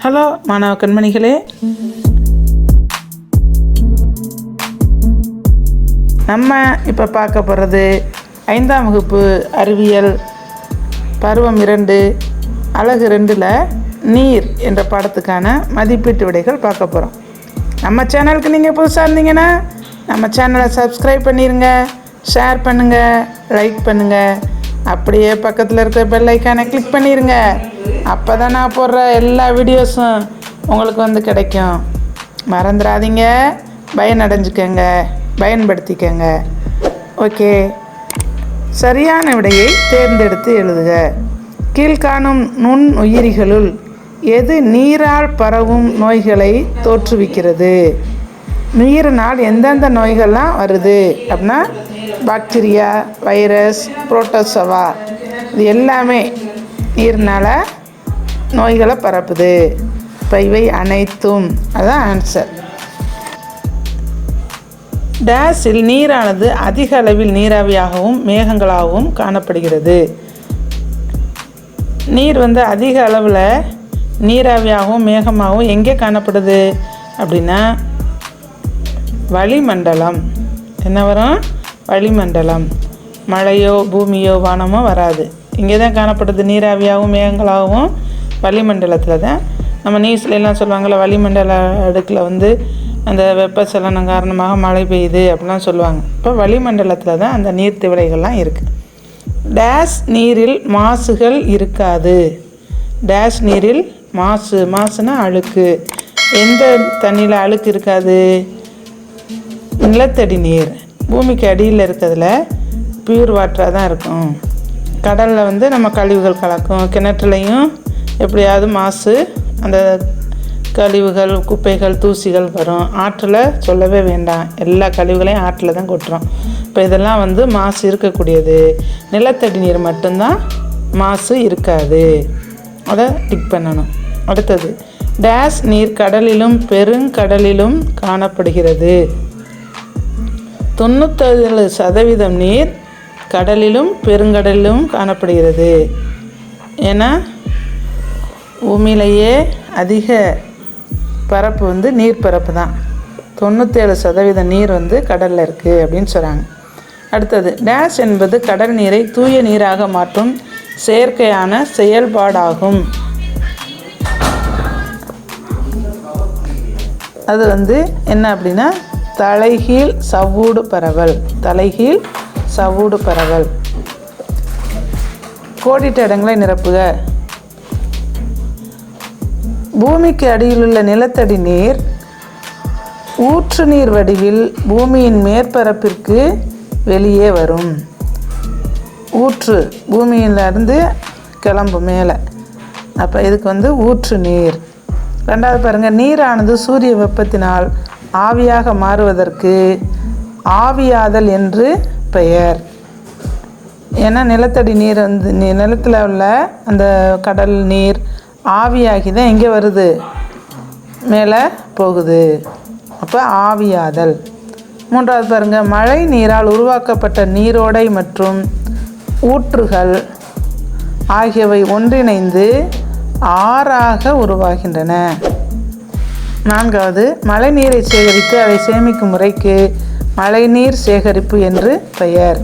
Hello மாணவ கண்மணிகளே. நம்ம இப்போ பார்க்க போகிறது ஐந்தாம் வகுப்பு அறிவியல் பருவம் இரண்டு அழகு ரெண்டில் நீர் என்ற பாடத்துக்கான மதிப்பீட்டு விடைகள் பார்க்க போகிறோம் நம்ம சேனலுக்கு நீங்கள் புதுசாக இருந்தீங்கன்னா நம்ம சேனலை சப்ஸ்கிரைப் பண்ணிடுங்க ஷேர் பண்ணுங்கள் லைக் பண்ணுங்கள் அப்படியே பக்கத்தில் இருக்கிற பெல் ஐக்கானை கிளிக் பண்ணிடுங்க அப்போ தான் நான் போடுற எல்லா வீடியோஸும் உங்களுக்கு வந்து கிடைக்கும். மறந்துடாதீங்க. பயனடைஞ்சுக்கங்க. பயன்படுத்திக்கங்க. ஓகே சரியான விடையை தேர்ந்தெடுத்து எழுதுக. கீழ்காணும் நுண் உயிரிகளுள் எது நீரால் பரவும் நோய்களை தோற்றுவிக்கிறது? நீரினால் எந்தெந்த நோய்கள்லாம் வருது? அப்படின்னா பாக்டீரியா வைரஸ் புரோட்டோசவா இது எல்லாமே நீர்னால் நோய்களை பரப்புது. இப்போ இவை அனைத்தும். அதுதான் ஆன்சர் டேஸில் நீரானது அதிக அளவில் நீராவியாகவும் மேகங்களாகவும் காணப்படுகிறது. நீர் வந்து அதிக அளவில் நீராவியாகவும் மேகமாகவும் எங்கே காணப்படுது? அப்படின்னா வளிமண்டலம். என்ன வரும்? வளிமண்டலம். மழையோ பூமியோ வானமோ வராது. இங்கே தான் காணப்படுது நீராவியாகவும் மேகங்களாகவும். வளிமண்டலத்தில் தான் நம்ம நியூஸ்ல எல்லாம் சொல்லுவாங்கள்ல வளிமண்டல அடுக்கில் வந்து அந்த வெப்பச்சலனம் காரணமாக மழை பெய்யுது அப்படிலாம் சொல்லுவாங்க. இப்போ வளிமண்டலத்தில் தான் அந்த நீர் திவலைகள்லாம் இருக்குது டேஷ் நீரில் மாசுகள் இருக்காது. டேஷ் நீரில் மாசு மாசுனா அழுக்கு. எந்த தண்ணியில் அழுக்கு இருக்காது? நிலத்தடி நீர். பூமிக்கு அடியில் இருக்கிறதுல பியூர் வாட்டராக தான் இருக்கும். கடலில் வந்து நம்ம கழிவுகள் கலக்கும். கிணற்றுலையும் எப்படியாவது மாசு அந்த கழிவுகள் குப்பைகள் தூசிகள் வரும். ஆற்றில் சொல்லவே வேண்டாம். எல்லா கழிவுகளையும் ஆற்றில் தான் கொட்டுறோம். இப்போ இதெல்லாம் வந்து மாசு இருக்கக்கூடியது. நிலத்தடி நீர் மட்டும்தான் மாசு இருக்காது. அதை டிக் பண்ணணும். அடுத்தது டேஸ் நீர் கடலிலும் பெருங்கடலிலும் காணப்படுகிறது. தொண்ணூத்தேழு சதவீதம் நீர் கடலிலும் பெருங்கடலிலும் காணப்படுகிறது. ஏன்னா பூமியிலேயே அதிக பரப்பு வந்து நீர் பரப்பு தான். தொண்ணூற்றேழு சதவீத நீர் வந்து கடலில் இருக்குது அப்படின்னு சொல்கிறாங்க அடுத்தது டேஷ் என்பது கடல் நீரை தூய நீராக மாற்றும் செயற்கையான செயல்பாடாகும். அது வந்து என்ன அப்படின்னா தலைகீழ் சவ்வூடு பரவல். தலைகீழ் சவ்வூடு பரவல். கோடிட்ட இடங்களை நிரப்புக. பூமிக்கு அடியிலுள்ள நிலத்தடி நீர் ஊற்று நீர் வடிவில் பூமியின் மேற்பரப்பிற்கு வெளியே வரும். ஊற்று பூமியிலிருந்து கிளம்பும் மேலே. அப்போ இதுக்கு வந்து ஊற்று நீர். ரெண்டாவது பாருங்கள் நீரானது சூரிய வெப்பத்தினால் ஆவியாக மாறுவதற்கு ஆவியாதல் என்று பெயர். ஏன்னா நிலத்தடி நீர் வந்து நி- உள்ள அந்த கடல் நீர் ஆவியாகி தான் எங்கே வருது? மேலே போகுது. அப்போ ஆவியாதல். மூன்றாவது பாருங்கள் மழை நீரால் உருவாக்கப்பட்ட நீரோடை மற்றும் ஊற்றுகள் ஆகியவை ஒன்றிணைந்து ஆறாக உருவாகின்றன. நான்காவது மழைநீரை சேகரித்து அதை சேமிக்கும் முறைக்கு மழைநீர் சேகரிப்பு என்று பெயர்.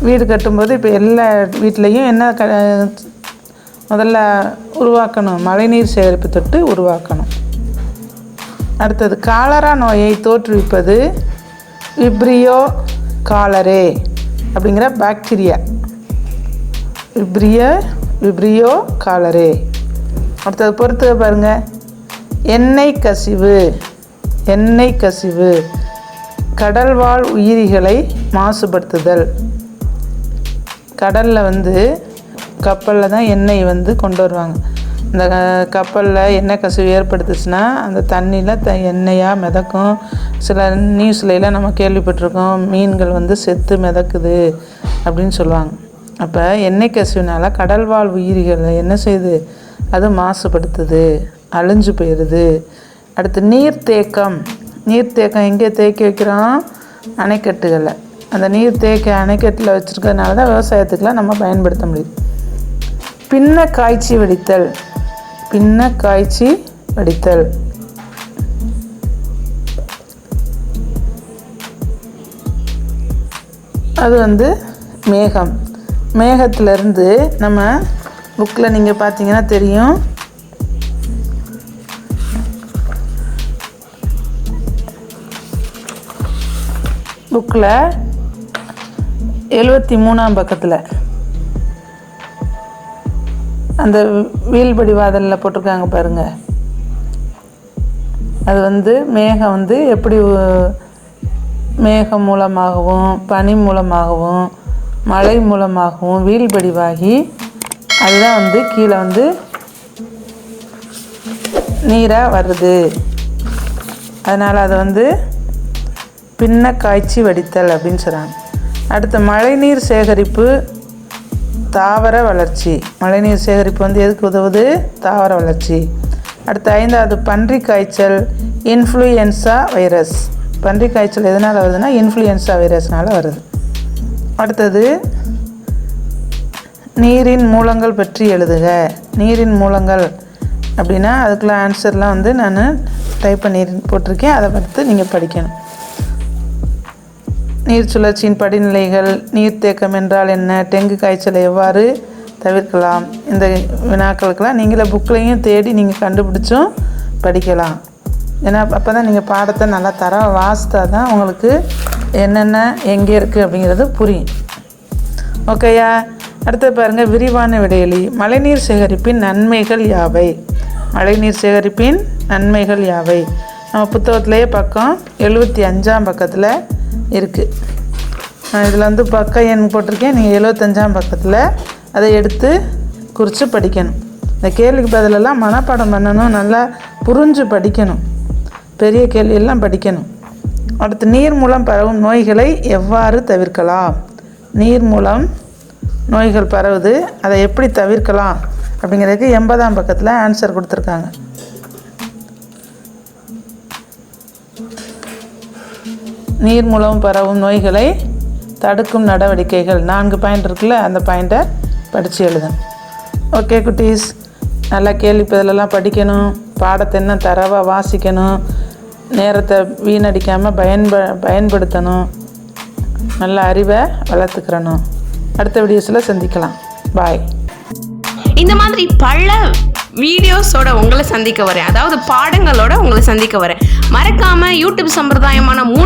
வீடு கட்டும்போது இப்போ எல்லா வீட்லேயும் என்ன க முதல்ல உருவாக்கணும். மழைநீர் சேகரிப்பு தொட்டு உருவாக்கணும். அடுத்தது காலரா நோயை தோற்றுவிப்பது விப்ரியோ காலரே அப்படிங்கிற பாக்டீரியா விப்ரிய விப்ரியோ காலரே. அடுத்தது பொறுத்து பாருங்கள் எண்ணெய் கசிவு எண்ணெய் கசிவு. கடல்வாழ் உயிரிகளை மாசுபடுத்துதல். கடலில் வந்து கப்பலில் தான் எண்ணெய் வந்து கொண்டு வருவாங்க. இந்த கப்பலில் எண்ணெய் கசிவு ஏற்படுத்துச்சுன்னா அந்த தண்ணியில் த எண்ணெயாக மிதக்கும். சில நியூஸ்லாம் நம்ம கேள்விப்பட்டிருக்கோம் மீன்கள் வந்து செத்து மிதக்குது அப்படின்னு சொல்லுவாங்க. அப்போ எண்ணெய் கசிவுனால கடல்வாழ் உயிரிகள் என்ன செய்யுது? அது மாசுபடுத்துது அழிஞ்சு போயிடுது அடுத்து நீர்த்தேக்கம் நீர்த்தேக்கம் எங்கே தேக்கி வைக்கிறோம்? அணைக்கட்டுகளில். அந்த நீர் தேக்க அணைக்கட்டில் வச்சுருக்கிறதுனால தான் விவசாயத்துக்கெலாம் நம்ம பயன்படுத்த முடியுது. பின்ன காய்ச்சி வடித்தல். பின்ன காய்ச்சி வடித்தல். அது வந்து மேகம். மேகத்திலிருந்து நம்ம புக்கில் நீங்கள் பார்த்தீங்கன்னா தெரியும். புக்கில் எழுபத்தி மூணாம் பக்கத்தில். அந்த வீல்படி வாதலில் போட்டிருக்காங்க பாருங்கள் அது வந்து மேகம் வந்து எப்படி மேகம் மூலமாகவும் பனி மூலமாகவும் மழை மூலமாகவும் வீழ்படிவாகி அதுதான் வந்து கீழே வந்து நீராக வருது அதனால் அதை வந்து பின்ன காய்ச்சி வடித்தல் அப்படின்னு சொல்கிறாங்க அடுத்து மழைநீர் சேகரிப்பு தாவர வளர்ச்சி. மழைநீர் சேகரிப்பு வந்து எதுக்கு உதவுது? தாவர வளர்ச்சி. அடுத்து ஐந்தாவது பன்றி காய்ச்சல் இன்ஃப்ளூயன்சா வைரஸ் பன்றி காய்ச்சல் எதனால் வருதுன்னா இன்ஃப்ளூயன்சா வைரஸ்னால் வருது. அடுத்தது நீரின் மூலங்கள் பற்றி எழுதுக. நீரின் மூலங்கள் அப்படின்னா அதுக்குள்ள ஆன்சர்லாம் வந்து நான் டைப் பண்ணி போட்டிருக்கேன். அதை பார்த்து நீங்கள் படிக்கணும். நீர் சுழற்சியின் படிநிலைகள் நீர்த்தேக்கம் என்றால் என்ன? டெங்கு காய்ச்சலை எவ்வாறு தவிர்க்கலாம்? இந்த வினாக்களுக்கெல்லாம் நீங்களே புக்லேயும் தேடி நீங்கள் கண்டுபிடிச்சும் படிக்கலாம். ஏன்னா அப்போ தான் நீங்கள் பாடத்தை நல்லா தர வாசித்தா தான் உங்களுக்கு என்னென்ன எங்கே இருக்குது அப்படிங்கிறது புரியும். ஓகேயா அடுத்து பாருங்கள் விரிவான விடையலி. மழைநீர் சேகரிப்பின் நன்மைகள் யாவை? மழைநீர் சேகரிப்பின் நன்மைகள் யாவை? நம்ம புத்தகத்திலேயே பக்கம் எழுபத்தி அஞ்சாம் பக்கத்தில் இருக்குது இதில் வந்து பக்கம் எண் போட்டிருக்கேன். நீங்கள் எழுபத்தஞ்சாம் பக்கத்தில் அதை எடுத்து குறித்து படிக்கணும். இந்த கேள்விக்கு பதிலெல்லாம் மனப்பாடம் பண்ணணும். நல்லா புரிஞ்சு படிக்கணும். பெரிய கேள்வியெல்லாம் படிக்கணும். அடுத்து நீர் மூலம் பரவும் நோய்களை எவ்வாறு தவிர்க்கலாம்? நீர் மூலம் நோய்கள் பரவுது அதை எப்படி தவிர்க்கலாம்? அப்படிங்கிறதுக்கு எண்பதாம் பக்கத்தில் ஆன்சர் கொடுத்துருக்காங்க. நீர் மூலம் பரவும் நோய்களை தடுக்கும் நடவடிக்கைகள். நான்கு பாயிண்ட் இருக்குல்ல அந்த பாயிண்ட்டை படித்து எழுதும் ஓகே குட்டீஸ். நல்லா கேள்வி பதிலெல்லாம் படிக்கணும். பாடத்தை என்ன தரவாக வாசிக்கணும். நேரத்தை வீணடிக்காமல் பயன்ப பயன்படுத்தணும். நல்ல அறிவை வளர்த்துக்கிறணும். அடுத்த வீடியோஸில் சந்திக்கலாம். பாய் இந்த மாதிரி பல வீடியோஸோட உங்களை சந்திக்க வரேன். அதாவது பாடங்களோட உங்களை சந்திக்க வரேன். மறக்காமல் யூடியூப் சம்பிரதாயமான மூணு